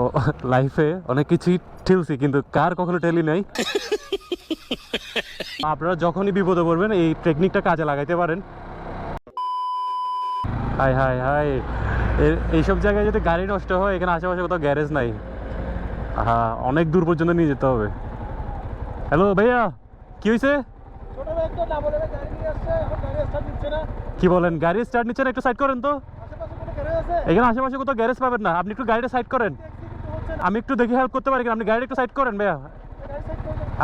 ও লাইফে অনেক কিছুই ঠেলছি কিন্তু কার কখনো ঠেলি নাই। আপনারা যখনই বিপদে পড়বেন এই টেকনিকটা কাজে লাগাইতে পারেন। হাই হাই হাই। এইসব জায়গায় যদি গাড়ি নষ্ট হয় এখানে আশেপাশে কোথাও গ্যারেজ নাই। হ্যাঁ অনেক দূর পর্যন্ত নিয়ে যেতে হবে। হ্যালো ভাইয়া কি হয়েছে কি বলেন গাড়ি স্টার্ট নিচ্ছে না? একটু সাইড করেন তো। এখানে আশেপাশে কোথাও গ্যারেজ পাবেন না। আপনি একটু গাড়িটা সাইড করেন। আমি একটু দেখে হেল্প করতে পারি কিনা? আপনি গাড়ি একটু সাইড করেন ভাইয়া।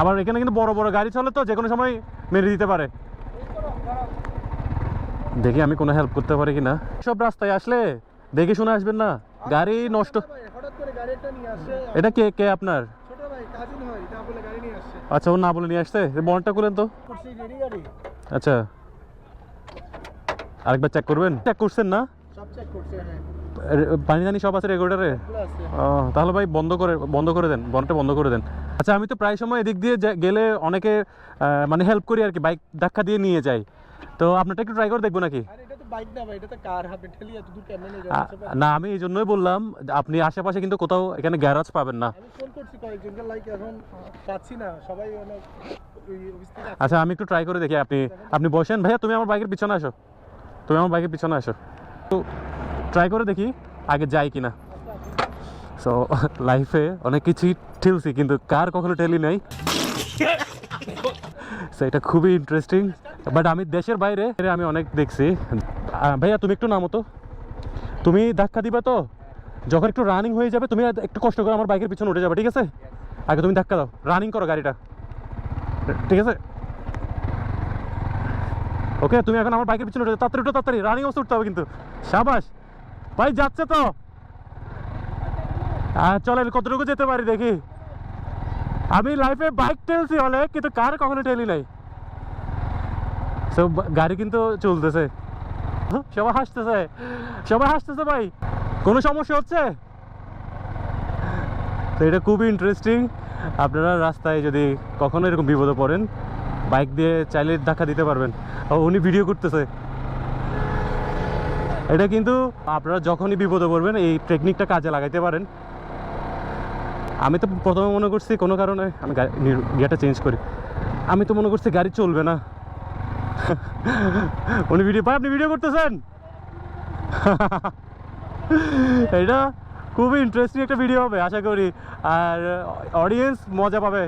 আবার এখানে কিন্তু বড় বড় গাড়ি চলে তো যে কোনো সময় মেরে দিতে পারে। দেখি আমি কোনো হেল্প করতে পারি কিনা। সব রাস্তায় আসলে দেখে শুনে আসবেন না। গাড়ি নষ্ট এটা কে কে আপনার? আচ্ছা ও না বলে নিয়ে আসছে? বনটা খুলেন তো। আচ্ছা। আরেকবার চেক করবেন? চেক করছেন না? সব চেক করছে পানি জানি সব আছে ও, তাহলে ভাই বন্ধ করে বন্ধ করে দেন বনটা বন্ধ করে দেন। আচ্ছা আমি তো প্রায় সময় এদিক দিয়ে গেলে অনেকে মানে হেল্প করি আর কি বাইক ধাক্কা দিয়ে নিয়ে যাই তো আপনারটা একটু ট্রাই করে দেখব নাকি? না আমি এই জন্যই বললাম আপনি আশেপাশে কিন্তু কোথাও এখানে গ্যারাজ পাবেন না। আচ্ছা আমি একটু ট্রাই করে দেখি আপনি আপনি বসেন। ভাইয়া তুমি আমার বাইকের পিছনে আসো। তুমি আমার বাইকের পিছনে আসো। তো ট্রাই করে দেখি আগে যাই কিনা। সো লাইফে অনেক কিছুই ঠেলছি, কিন্তু কার কখনো ঠেলি নাই। সো এটা খুবই ইন্টারেস্টিং বাট আমি দেশের বাইরে আমি অনেক দেখছি। ভাইয়া, তুমি একটু নামো তো। তুমি ধাক্কা দিবা তো? যখন একটু রানিং হয়ে যাবে, তুমি একটু কষ্ট করে আমার বাইকের পিছনে উঠে যাবে, ঠিক আছে? আগে তুমি ধাক্কা দাও। রানিং করো গাড়িটা। ঠিক আছে? ওকে তুমি এখন আমার বাইকের পিছনে উঠে। তাড়াতাড়ি উঠো, তাড়াতাড়ি। রানিং অবস্থা উঠতে হবে কিন্তু। সাবাস! ভাই, যাচ্ছে তো। আর চলেন, কতটুকু যেতে পারি দেখি। আমি লাইফে বাইক ঠেলছি হলে, কিন্তু কার কখনো ঠেলি নাই। সব গাড়ি কিন্তু চলতেছে। সবাই হাসতেছে। সবাই হাসতেছে ভাই। কোনো সমস্যা হচ্ছে? তো এটা খুবই ইন্টারেস্টিং আপনারা রাস্তায় যদি কখনো এরকম বিপদে পড়েন বাইক দিয়ে চাইলে ধাক্কা দিতে পারবেন। উনি ভিডিও করতেছে। এটা কিন্তু আপনারা যখনই বিপদে পড়বেন, এই টেকনিকটা কাজে লাগাইতে পারেন। আমি তো প্রথমে মনে করছি কোনো কারণে, আমি গাড়ি গিয়ারটা চেঞ্জ করি। আমি তো মনে করছি গাড়ি চলবে না। উনি ভিডিও ভাই, আপনি ভিডিও করতেছেন? এটা খুবই ইন্টারেস্টিং একটা ভিডিও হবে, আশা করি। আর অডিয়েন্স মজা পাবে।